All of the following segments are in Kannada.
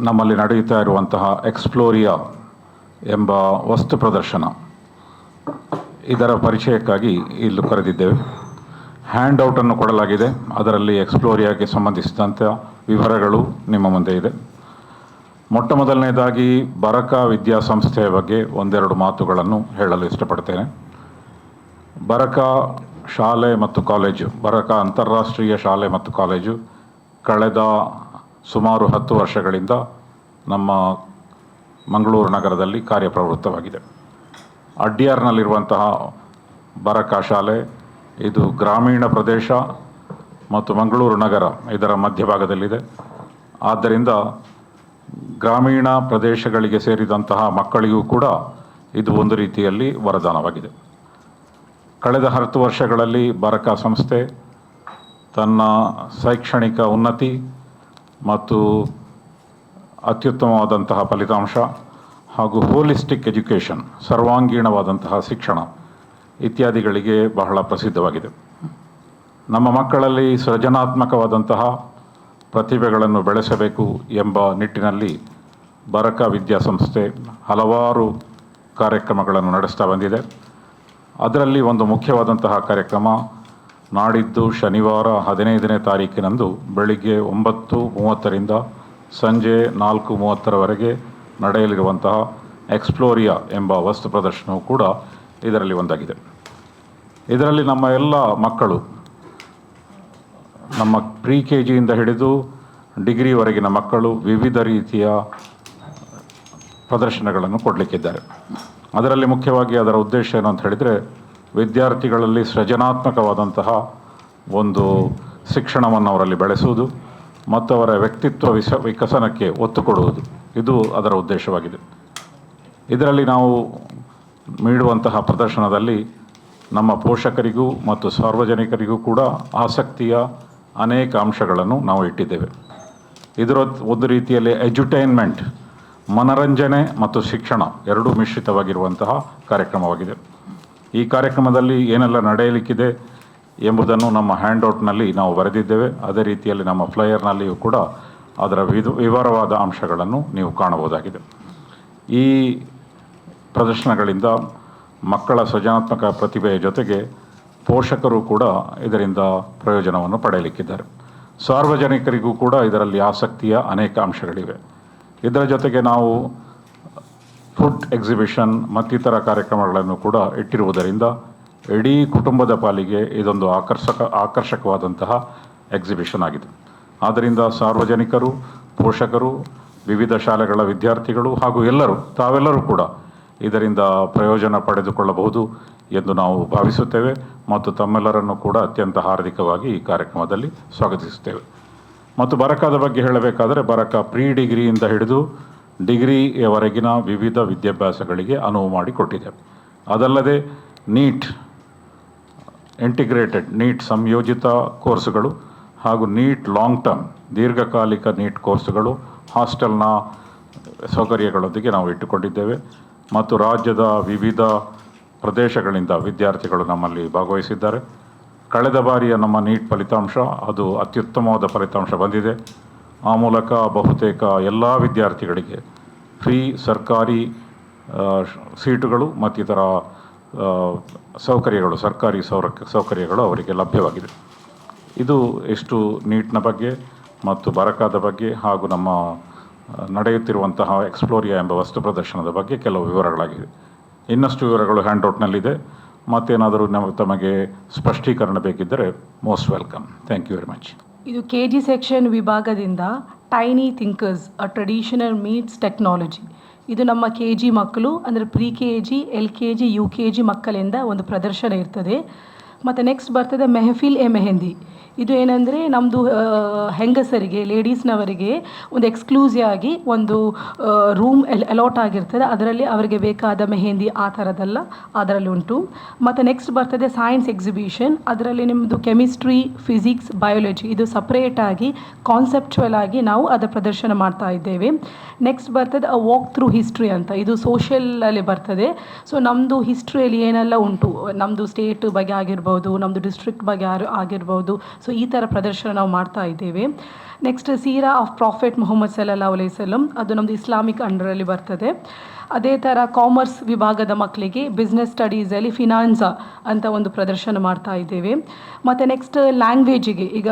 ನಮ್ಮಲ್ಲಿ ನಡೆಯುತ್ತಾ ಇರುವಂತಹ ಎಕ್ಸ್ಪ್ಲೋರಿಯಾ ಎಂಬ ವಸ್ತು ಪ್ರದರ್ಶನ. ಇದರ ಪರಿಚಯಕ್ಕಾಗಿ ಇಲ್ಲಿ ಕರೆದಿದ್ದೇವೆ. ಹ್ಯಾಂಡ್ ಔಟನ್ನು ಕೊಡಲಾಗಿದೆ. ಅದರಲ್ಲಿ ಎಕ್ಸ್ಪ್ಲೋರಿಯಾಗೆ ಸಂಬಂಧಿಸಿದಂಥ ವಿವರಗಳು ನಿಮ್ಮ ಮುಂದೆ ಇದೆ. ಮೊಟ್ಟ ಮೊದಲನೇದಾಗಿ ಬರಕ ವಿದ್ಯಾಸಂಸ್ಥೆಯ ಬಗ್ಗೆ ಒಂದೆರಡು ಮಾತುಗಳನ್ನು ಹೇಳಲು ಇಷ್ಟಪಡ್ತೇನೆ. ಬರಕ ಶಾಲೆ ಮತ್ತು ಕಾಲೇಜು, ಬರಕ ಅಂತಾರಾಷ್ಟ್ರೀಯ ಶಾಲೆ ಮತ್ತು ಕಾಲೇಜು ಕಳೆದ ಸುಮಾರು ಹತ್ತು ವರ್ಷಗಳಿಂದ ನಮ್ಮ ಮಂಗಳೂರು ನಗರದಲ್ಲಿ ಕಾರ್ಯಪ್ರವೃತ್ತವಾಗಿದೆ. ಅಡ್ಯಾರ್ನಲ್ಲಿರುವಂತಹ ಬರಕ ಶಾಲೆ, ಇದು ಗ್ರಾಮೀಣ ಪ್ರದೇಶ ಮತ್ತು ಮಂಗಳೂರು ನಗರ ಇದರ ಮಧ್ಯಭಾಗದಲ್ಲಿದೆ. ಆದ್ದರಿಂದ ಗ್ರಾಮೀಣ ಪ್ರದೇಶಗಳಿಗೆ ಸೇರಿದಂತಹ ಮಕ್ಕಳಿಗೂ ಕೂಡ ಇದು ಒಂದು ರೀತಿಯಲ್ಲಿ ವರದಾನವಾಗಿದೆ. ಕಳೆದ ಹತ್ತು ವರ್ಷಗಳಲ್ಲಿ ಬರಕ ಸಂಸ್ಥೆ ತನ್ನ ಶೈಕ್ಷಣಿಕ ಉನ್ನತಿ ಮತ್ತು ಅತ್ಯುತ್ತಮವಾದಂತಹ ಫಲಿತಾಂಶ ಹಾಗೂ ಹೋಲಿಸ್ಟಿಕ್ ಎಜುಕೇಷನ್ ಸರ್ವಾಂಗೀಣವಾದಂತಹ ಶಿಕ್ಷಣ ಇತ್ಯಾದಿಗಳಿಗೆ ಬಹಳ ಪ್ರಸಿದ್ಧವಾಗಿದೆ. ನಮ್ಮ ಮಕ್ಕಳಲ್ಲಿ ಸೃಜನಾತ್ಮಕವಾದಂತಹ ಪ್ರತಿಭೆಗಳನ್ನು ಬೆಳೆಸಬೇಕು ಎಂಬ ನಿಟ್ಟಿನಲ್ಲಿ ಬರಕ ವಿದ್ಯಾಸಂಸ್ಥೆ ಹಲವಾರು ಕಾರ್ಯಕ್ರಮಗಳನ್ನು ನಡೆಸ್ತಾ ಬಂದಿದೆ. ಅದರಲ್ಲಿ ಒಂದು ಮುಖ್ಯವಾದಂತಹ ಕಾರ್ಯಕ್ರಮ ನಾಡಿದ್ದು ಶನಿವಾರ ಹದಿನೈದನೇ ತಾರೀಕಿನಂದು ಬೆಳಿಗ್ಗೆ ಒಂಬತ್ತು ಮೂವತ್ತರಿಂದ ಸಂಜೆ ನಾಲ್ಕು ಮೂವತ್ತರವರೆಗೆ ನಡೆಯಲಿರುವಂತಹ ಎಕ್ಸ್ಪ್ಲೋರಿಯಾ ಎಂಬ ವಸ್ತು ಪ್ರದರ್ಶನವು ಕೂಡ ಇದರಲ್ಲಿ ಒಂದಾಗಿದೆ. ಇದರಲ್ಲಿ ನಮ್ಮ ಎಲ್ಲ ಮಕ್ಕಳು ನಮ್ಮ ಪ್ರಿ ಕೆ ಜಿಯಿಂದ ಹಿಡಿದು ಡಿಗ್ರಿವರೆಗಿನ ಮಕ್ಕಳು ವಿವಿಧ ರೀತಿಯ ಪ್ರದರ್ಶನಗಳನ್ನು ಕೊಡಲಿಕ್ಕಿದ್ದಾರೆ. ಅದರಲ್ಲಿ ಮುಖ್ಯವಾಗಿ ಅದರ ಉದ್ದೇಶ ಏನು ಅಂತ ಹೇಳಿದರೆ ವಿದ್ಯಾರ್ಥಿಗಳಲ್ಲಿ ಸೃಜನಾತ್ಮಕವಾದಂತಹ ಒಂದು ಶಿಕ್ಷಣವನ್ನು ಅವರಲ್ಲಿ ಬೆಳೆಸುವುದು ಮತ್ತು ಅವರ ವ್ಯಕ್ತಿತ್ವ ವಿಸ, ವಿಕಸನಕ್ಕೆ ಒತ್ತು ಕೊಡುವುದು. ಇದು ಅದರ ಉದ್ದೇಶವಾಗಿದೆ. ಇದರಲ್ಲಿ ನಾವು ನೀಡುವಂತಹ ಪ್ರದರ್ಶನದಲ್ಲಿ ನಮ್ಮ ಪೋಷಕರಿಗೂ ಮತ್ತು ಸಾರ್ವಜನಿಕರಿಗೂ ಕೂಡ ಆಸಕ್ತಿಯ ಅನೇಕ ಅಂಶಗಳನ್ನು ನಾವು ಇಟ್ಟಿದ್ದೇವೆ. ಇದರ ಒಂದು ರೀತಿಯಲ್ಲಿ ಎಜುಟೈನ್ಮೆಂಟ್, ಮನರಂಜನೆ ಮತ್ತು ಶಿಕ್ಷಣ ಎರಡೂ ಮಿಶ್ರಿತವಾಗಿರುವಂತಹ ಕಾರ್ಯಕ್ರಮವಾಗಿದೆ. ಈ ಕಾರ್ಯಕ್ರಮದಲ್ಲಿ ಏನೆಲ್ಲ ನಡೆಯಲಿಕ್ಕಿದೆ ಎಂಬುದನ್ನು ನಮ್ಮ ಹ್ಯಾಂಡ್ಔಟ್ನಲ್ಲಿ ನಾವು ಬರೆದಿದ್ದೇವೆ. ಅದೇ ರೀತಿಯಲ್ಲಿ ನಮ್ಮ ಫ್ಲೈಯರ್ನಲ್ಲಿಯೂ ಕೂಡ ಅದರ ವಿಧ, ವಿವರವಾದ ಅಂಶಗಳನ್ನು ನೀವು ಕಾಣಬಹುದಾಗಿದೆ. ಈ ಪ್ರದರ್ಶನಗಳಿಂದ ಮಕ್ಕಳ ಸೃಜನಾತ್ಮಕ ಪ್ರತಿಭೆಯ ಜೊತೆಗೆ ಪೋಷಕರು ಕೂಡ ಇದರಿಂದ ಪ್ರಯೋಜನವನ್ನು ಪಡೆಯಲಿಕ್ಕಿದ್ದಾರೆ. ಸಾರ್ವಜನಿಕರಿಗೂ ಕೂಡ ಇದರಲ್ಲಿ ಆಸಕ್ತಿಯ ಅನೇಕ ಅಂಶಗಳಿವೆ. ಇದರ ಜೊತೆಗೆ ನಾವು ಫುಡ್ ಎಕ್ಸಿಬಿಷನ್ ಮತ್ತಿತರ ಕಾರ್ಯಕ್ರಮಗಳನ್ನು ಕೂಡ ಇಟ್ಟಿರುವುದರಿಂದ ಇಡೀ ಕುಟುಂಬದ ಪಾಲಿಗೆ ಇದೊಂದು ಆಕರ್ಷಕ, ಆಕರ್ಷಕವಾದಂತಹ ಎಕ್ಸಿಬಿಷನ್ ಆಗಿದೆ. ಆದ್ದರಿಂದ ಸಾರ್ವಜನಿಕರು, ಪೋಷಕರು, ವಿವಿಧ ಶಾಲೆಗಳ ವಿದ್ಯಾರ್ಥಿಗಳು ಹಾಗೂ ಎಲ್ಲರೂ, ತಾವೆಲ್ಲರೂ ಕೂಡ ಇದರಿಂದ ಪ್ರಯೋಜನ ಪಡೆದುಕೊಳ್ಳಬಹುದು ಎಂದು ನಾವು ಭಾವಿಸುತ್ತೇವೆ ಮತ್ತು ತಮ್ಮೆಲ್ಲರನ್ನು ಕೂಡ ಅತ್ಯಂತ ಹಾರ್ದಿಕವಾಗಿ ಈ ಕಾರ್ಯಕ್ರಮದಲ್ಲಿ ಸ್ವಾಗತಿಸುತ್ತೇವೆ. ಮತ್ತು ಬರಕಾದ ಬಗ್ಗೆ ಹೇಳಬೇಕಾದರೆ ಬರಕ ಪ್ರೀ ಡಿಗ್ರಿಯಿಂದ ಹಿಡಿದು ಡಿಗ್ರಿಯವರೆಗಿನ ವಿವಿಧ ವಿದ್ಯಾಭ್ಯಾಸಗಳಿಗೆ ಅನುವು ಮಾಡಿಕೊಟ್ಟಿದೆ. ಅದಲ್ಲದೆ ನೀಟ್ ಇಂಟಿಗ್ರೇಟೆಡ್ ನೀಟ್ ಸಂಯೋಜಿತ ಕೋರ್ಸುಗಳು ಹಾಗೂ ನೀಟ್ ಲಾಂಗ್ ಟರ್ಮ್ ದೀರ್ಘಕಾಲಿಕ ನೀಟ್ ಕೋರ್ಸುಗಳು ಹಾಸ್ಟೆಲ್ನ ಸೌಕರ್ಯಗಳೊಂದಿಗೆ ನಾವು ಇಟ್ಟುಕೊಂಡಿದ್ದೇವೆ. ಮತ್ತು ರಾಜ್ಯದ ವಿವಿಧ ಪ್ರದೇಶಗಳಿಂದ ವಿದ್ಯಾರ್ಥಿಗಳು ನಮ್ಮಲ್ಲಿ ಭಾಗವಹಿಸಿದ್ದಾರೆ. ಕಳೆದ ಬಾರಿಯ ನಮ್ಮ ನೀಟ್ ಫಲಿತಾಂಶ ಅದು ಅತ್ಯುತ್ತಮವಾದ ಫಲಿತಾಂಶ ಬಂದಿದೆ. ಆ ಮೂಲಕ ಬಹುತೇಕ ಎಲ್ಲ ವಿದ್ಯಾರ್ಥಿಗಳಿಗೆ ಫ್ರೀ ಸರ್ಕಾರಿ ಸೀಟುಗಳು ಮತ್ತಿತರ ಸೌಕರ್ಯಗಳು, ಸರ್ಕಾರಿ ಸೌರ ಸೌಕರ್ಯಗಳು ಅವರಿಗೆ ಲಭ್ಯವಾಗಿದೆ. ಇದು ಎಷ್ಟು ನೀಟ್ನ ಬಗ್ಗೆ ಮತ್ತು ಬರಕಾದ ಬಗ್ಗೆ ಹಾಗೂ ನಮ್ಮ ನಡೆಯುತ್ತಿರುವಂತಹ ಎಕ್ಸ್ಪ್ಲೋರಿಯಾ ಎಂಬ ವಸ್ತು ಪ್ರದರ್ಶನದ ಬಗ್ಗೆ ಕೆಲವು ವಿವರಗಳಾಗಿದೆ ಇನ್ನಷ್ಟು ವಿವರಗಳು ಹ್ಯಾಂಡ್ಔಟ್ನಲ್ಲಿದೆ. ಮತ್ತೇನಾದರೂ ನಮ್ಮ ತಮಗೆ ಸ್ಪಷ್ಟೀಕರಣ ಬೇಕಿದ್ದರೆ most welcome. Thank you very much ಇದು ಕೆ ಜಿ ಸೆಕ್ಷನ್ ವಿಭಾಗದಿಂದ tiny thinkers a traditional meets technology ಇದು ನಮ್ಮ ಕೆ ಜಿ ಮಕ್ಕಳು, ಅಂದರೆ pre K G L K G U K G ಮಕ್ಕಳಿಂದ ಒಂದು ಪ್ರದರ್ಶನ ಇರ್ತದೆ. ಮತ್ತು ನೆಕ್ಸ್ಟ್ ಬರ್ತದೆ ಮೆಹಫಿಲ್ ಎ ಮೆಹಂದಿ ಇದು ಏನಂದರೆ ನಮ್ಮದು ಹೆಂಗಸರಿಗೆ, ಲೇಡೀಸ್ನವರಿಗೆ ಒಂದು ಎಕ್ಸ್ಕ್ಲೂಸಿವ್ ಆಗಿ ಒಂದು ರೂಮ್ ಎಲ್ ಅಲಾಟ್ ಆಗಿರ್ತದೆ. ಅದರಲ್ಲಿ ಅವರಿಗೆ ಬೇಕಾದ ಮೆಹೆಂದಿ ಆ ಥರದ್ದೆಲ್ಲ ಅದರಲ್ಲಿ ಉಂಟು. ಮತ್ತು ನೆಕ್ಸ್ಟ್ ಬರ್ತದೆ ಸೈನ್ಸ್ ಎಕ್ಸಿಬಿಷನ್ ಅದರಲ್ಲಿ ನಿಮ್ಮದು ಕೆಮಿಸ್ಟ್ರಿ ಫಿಸಿಕ್ಸ್ ಬಯಾಲಜಿ ಇದು ಸಪ್ರೇಟಾಗಿ ಕಾನ್ಸೆಪ್ಚುವಲ್ ಆಗಿ ನಾವು ಅದರ ಪ್ರದರ್ಶನ ಮಾಡ್ತಾ ಇದ್ದೇವೆ. ನೆಕ್ಸ್ಟ್ ಬರ್ತದೆ ಅ ವಾಕ್ ಥ್ರೂ ಹಿಸ್ಟ್ರಿ ಅಂತ. ಇದು ಸೋಷಿಯಲಲ್ಲಿ ಬರ್ತದೆ. ಸೊ ನಮ್ಮದು ಹಿಸ್ಟ್ರಿಯಲ್ಲಿ ಏನೆಲ್ಲ ಉಂಟು? ನಮ್ಮದು ಸ್ಟೇಟ್ ಬಗ್ಗೆ ಆಗಿರ್ಬೋದು ನಮ್ಮದು ಡಿಸ್ಟ್ರಿಕ್ಟ್ ಬಗ್ಗೆ ಆಗಿರ್ಬೋದು. ಸೊ ಈ ಥರ ಪ್ರದರ್ಶನ ನಾವು ಮಾಡ್ತಾ ಇದ್ದೇವೆ. ನೆಕ್ಸ್ಟ್ ಸೀರಾ ಆಫ್ ಪ್ರಾಫೆಟ್ ಮೊಹಮ್ಮದ್ ಸಲ್ಲಾ ಅಲೈಸಲ್ಲಂ ಅದು ನಮ್ಮದು ಇಸ್ಲಾಮಿಕ್ ಅಂಡರಲ್ಲಿ ಬರ್ತದೆ. ಅದೇ ಥರ ಕಾಮರ್ಸ್ ವಿಭಾಗದ ಮಕ್ಕಳಿಗೆ ಬಿಸ್ನೆಸ್ ಸ್ಟಡೀಸಲ್ಲಿ ಫಿನಾನ್ಸಾ ಅಂತ ಒಂದು ಪ್ರದರ್ಶನ ಮಾಡ್ತಾ ಇದ್ದೇವೆ. ಮತ್ತು ನೆಕ್ಸ್ಟ್ ಲ್ಯಾಂಗ್ವೇಜಿಗೆ ಈಗ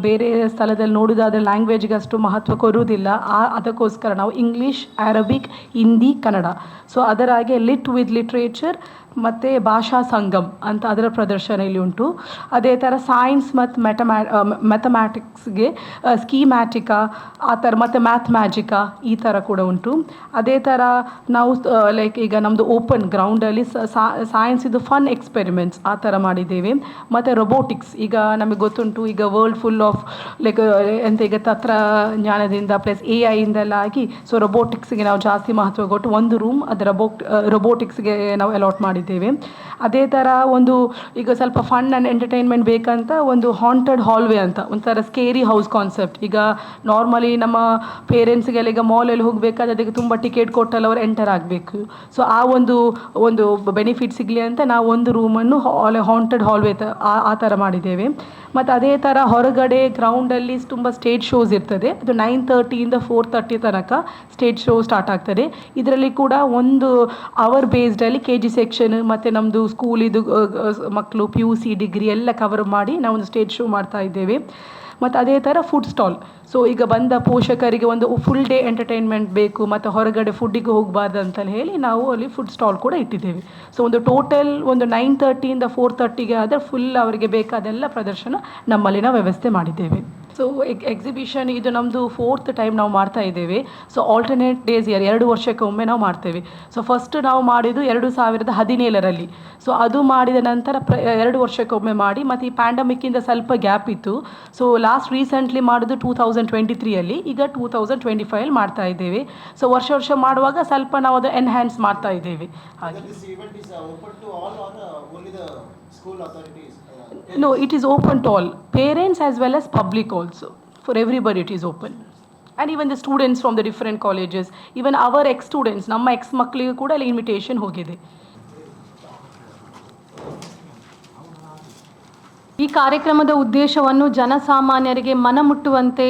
ಬೇರೆ ಸ್ಥಳದಲ್ಲಿ ನೋಡೋದಾದ್ರೆ ಲ್ಯಾಂಗ್ವೇಜ್ಗೆ ಅಷ್ಟು ಮಹತ್ವ ಕೊರೋದಿಲ್ಲ ಆ, ಅದಕ್ಕೋಸ್ಕರ ನಾವು English Arabic Hindi Kannada so ಅದರಾಗೆ ಲಿಟ್ ವಿತ್ ಲಿಟ್ರೇಚರ್ ಮತ್ತು ಭಾಷಾ ಸಂಗಮ್ ಅಂತ ಅದರ ಪ್ರದರ್ಶನ ಇಲ್ಲಿ ಉಂಟು. ಅದೇ ಥರ ಸೈನ್ಸ್ ಮತ್ತು ಮೆಟಮ್ಯಾ ಮೆಥಮ್ಯಾಟಿಕ್ಸ್ಗೆ ಸ್ಕೀಮ್ಯಾಟಿಕಾ ಆ ಥರ ಮತ್ತು ಮ್ಯಾಥ್ ಮ್ಯಾಜಿಕಾ ಈ ಥರ ಕೂಡ ಉಂಟು. ಅದೇ ಥರ ನಾವು ಲೈಕ್ ಈಗ ನಮ್ಮದು ಓಪನ್ ಗ್ರೌಂಡಲ್ಲಿ ಸೈನ್ಸ್ ಇದು ಫನ್ ಎಕ್ಸ್ಪೆರಿಮೆಂಟ್ಸ್ ಆ ಥರ ಮಾಡಿದ್ದೇವೆ. ಮತ್ತು ರೊಬೋಟಿಕ್ಸ್ ಈಗ ನಮಗೆ ಗೊತ್ತುಂಟು, ಈಗ ವರ್ಲ್ಡ್ ಫುಲ್ ಆಫ್ ಲೈಕ್ ಎಂತ ಈಗ ತಂತ್ರಜ್ಞಾನದಿಂದ ಪ್ಲಸ್ ಎ ಐಯಿಂದೆಲ್ಲ ಆಗಿ ಸೊ ರೊಬೋಟಿಕ್ಸ್ಗೆ ನಾವು ಜಾಸ್ತಿ ಮಹತ್ವ ಕೊಟ್ಟು ಒಂದು ರೂಮ್ ಅದು ರೊಬೋಟ್ ರೊಬೋಟಿಕ್ಸ್ಗೆ ನಾವು ಅಲಾಟ್ ಮಾಡಿದ್ದೇವೆ. ಅದೇ ಥರ ಒಂದು ಈಗ ಸ್ವಲ್ಪ ಫನ್ ಆ್ಯಂಡ್ ಎಂಟರ್ಟೈನ್ಮೆಂಟ್ ಬೇಕಂತ ಒಂದು ಹಾಂಟೆಡ್ ಹಾಲ್ವೇ ಅಂತ, ಒಂಥರ ಸ್ಕೇರಿ ಹೌಸ್ ಕಾನ್ಸೆಪ್ಟ್ ಈಗ ನಾರ್ಮಲಿ ನಮ್ಮ ಪೇರೆಂಟ್ಸ್ಗೆಲ್ಲ ಈಗ ಮಾಲಲ್ಲಿ ಹೋಗಬೇಕಾದ್ರೆ ಅದಕ್ಕೆ ತುಂಬ ಟಿಕೆಟ್ ಕೊಟ್ಟಲ್ಲಿ ಅವ್ರು ಎಂಟರ್ ಆಗಬೇಕು. ಸೊ ಆ ಒಂದು ಒಂದು ಬೆನಿಫಿಟ್ ಸಿಗಲಿ ಅಂತ ನಾವು ಒಂದು ರೂಮನ್ನು ಹಾಲ್ ಹಾಂಟೆಡ್ ಹಾಲ್ವೇ ತ, ಆ ಥರ ಮಾಡಿದ್ದೇವೆ. ಮತ್ತು ಅದೇ ಥರ ಹೊರಗಡೆ ಗ್ರೌಂಡಲ್ಲಿ ತುಂಬ ಸ್ಟೇಜ್ ಶೋಸ್ ಇರ್ತದೆ. ಅದು ನೈನ್ ತರ್ಟಿಯಿಂದ ಫೋರ್ ತರ್ಟಿ ತನಕ ಸ್ಟೇಜ್ ಶೋ ಸ್ಟಾರ್ಟ್ ಆಗ್ತದೆ. ಇದರಲ್ಲಿ ಕೂಡ ಒಂದು ಅವರ್ ಬೇಸ್ಡಲ್ಲಿ ಕೆ ಜಿ ಸೆಕ್ಷನ್ ಮತ್ತು ನಮ್ಮದು ಸ್ಕೂಲಿದು ಮಕ್ಕಳು ಪಿ ಯು ಸಿ ಡಿಗ್ರಿ ಎಲ್ಲ ಕವರ್ ಮಾಡಿ ನಾವು ಒಂದು ಸ್ಟೇಜ್ ಶೋ ಮಾಡ್ತಾ ಇದ್ದೇವೆ. ಮತ್ತು ಅದೇ ಥರ ಫುಡ್ ಸ್ಟಾಲ್ ಸೊ ಈಗ ಬಂದ ಪೋಷಕರಿಗೆ ಒಂದು ಫುಲ್ ಡೇ ಎಂಟರ್ಟೈನ್ಮೆಂಟ್ ಬೇಕು, ಮತ್ತು ಹೊರಗಡೆ ಫುಡ್ಡಿಗೆ ಹೋಗಬಾರ್ದು ಅಂತ ಹೇಳಿ ನಾವು ಅಲ್ಲಿ ಫುಡ್ ಸ್ಟಾಲ್ ಕೂಡ ಇಟ್ಟಿದ್ದೇವೆ. ಸೊ ಒಂದು ಟೋಟಲ್ ಒಂದು ನೈನ್ ತರ್ಟಿಯಿಂದ ಫೋರ್ ತರ್ಟಿಗೆ ಆದರೆ ಫುಲ್ ಅವರಿಗೆ ಬೇಕಾದೆಲ್ಲ ಪ್ರದರ್ಶನ ನಮ್ಮಲ್ಲಿನ ವ್ಯವಸ್ಥೆ ಮಾಡಿದ್ದೇವೆ. ಸೊ ಎಕ್ ಎಕ್ಸಿಬಿಷನ್ ಇದು ನಮ್ಮದು ಫೋರ್ತ್ ಟೈಮ್ ನಾವು ಮಾಡ್ತಾ ಇದ್ದೇವೆ. ಸೊ ಆಲ್ಟರ್ನೇಟ್ ಡೇಸ್ ಇಯರ್ ಎರಡು ವರ್ಷಕ್ಕೆ ಒಮ್ಮೆ ನಾವು ಮಾಡ್ತೇವೆ. ಸೊ ಫಸ್ಟ್ ನಾವು ಮಾಡಿದ್ದು ಎರಡು ಸಾವಿರದ ಹದಿನೇಳರಲ್ಲಿ. ಸೊ ಅದು ಮಾಡಿದ ನಂತರ ಪ್ರ, ಎರಡು ವರ್ಷಕ್ಕೊಮ್ಮೆ ಮಾಡಿ, ಮತ್ತು ಈ ಪ್ಯಾಂಡಮಿಕ್ಕಿಂದ ಸ್ವಲ್ಪ ಗ್ಯಾಪ್ ಇತ್ತು. ಸೊ ಲಾಸ್ಟ್ ರೀಸೆಂಟ್ಲಿ ಮಾಡಿದ್ದು ಟೂ ತೌಸಂಡ್ ಟ್ವೆಂಟಿ ತ್ರೀಯಲ್ಲಿ ಈಗ ಟೂ ತೌಸಂಡ್ ಟ್ವೆಂಟಿ ಫೈವಲ್ಲಿ ಮಾಡ್ತಾ ಇದ್ದೇವೆ. ಸೊ ವರ್ಷ ವರ್ಷ ಮಾಡುವಾಗ ಸ್ವಲ್ಪ ನಾವು ಅದು ಎನ್ಹ್ಯಾನ್ಸ್ ಮಾಡ್ತಾ ಇದ್ದೇವೆ. ಹಾಗೆ. Uh, uh? Uh, No, it is open to all, parents as well as public also. For everybody it is open. And even the students from the different colleges, even our ex-students, Namma ex ಮಕ್ಕಳಿಗೂ ಕೂಡ ಅಲ್ಲಿ ಇನ್ವಿಟೇಷನ್ ಹೋಗಿದೆ ಈ ಕಾರ್ಯಕ್ರಮದ ಉದ್ದೇಶವನ್ನು ಜನಸಾಮಾನ್ಯರಿಗೆ ಮನಮುಟ್ಟುವಂತೆ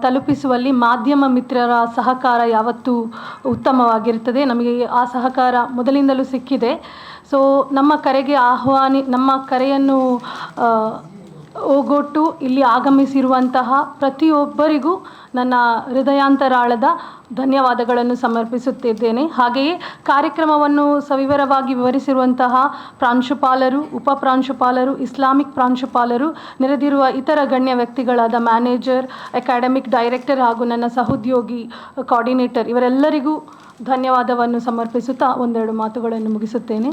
ತಲುಪಿಸುವಲ್ಲಿ ಮಾಧ್ಯಮ ಮಿತ್ರರ ಸಹಕಾರ ಯಾವತ್ತೂ ಉತ್ತಮವಾಗಿರ್ತದೆ ನಮಗೆ ಆ ಸಹಕಾರ ಮೊದಲಿಂದಲೂ ಸಿಕ್ಕಿದೆ ಸೊ ನಮ್ಮ ಕರೆಗೆ ಆಹ್ವಾನಿ, ನಮ್ಮ ಕರೆಯನ್ನು ಓಗೊಟ್ಟು ಇಲ್ಲಿ ಆಗಮಿಸಿರುವಂತಹ ಪ್ರತಿಯೊಬ್ಬರಿಗೂ ನನ್ನ ಹೃದಯಾಂತರಾಳದ ಧನ್ಯವಾದಗಳನ್ನು ಸಮರ್ಪಿಸುತ್ತಿದ್ದೇನೆ. ಹಾಗೆಯೇ ಕಾರ್ಯಕ್ರಮವನ್ನು ಸವಿವರವಾಗಿ ವಿವರಿಸಿರುವಂತಹ ಪ್ರಾಂಶುಪಾಲರು, ಉಪ ಪ್ರಾಂಶುಪಾಲರು, ಇಸ್ಲಾಮಿಕ್ ಪ್ರಾಂಶುಪಾಲರು, ನೆರೆದಿರುವ ಇತರ ಗಣ್ಯ ವ್ಯಕ್ತಿಗಳಾದ ಮ್ಯಾನೇಜರ್, ಅಕಾಡೆಮಿಕ್ ಡೈರೆಕ್ಟರ್ ಹಾಗೂ ನನ್ನ ಸಹೋದ್ಯೋಗಿ ಕೋಆರ್ಡಿನೇಟರ್ ಇವರೆಲ್ಲರಿಗೂ ಧನ್ಯವಾದವನ್ನು ಸಮರ್ಪಿಸುತ್ತಾ ಒಂದೆರಡು ಮಾತುಗಳನ್ನು ಮುಗಿಸುತ್ತೇನೆ.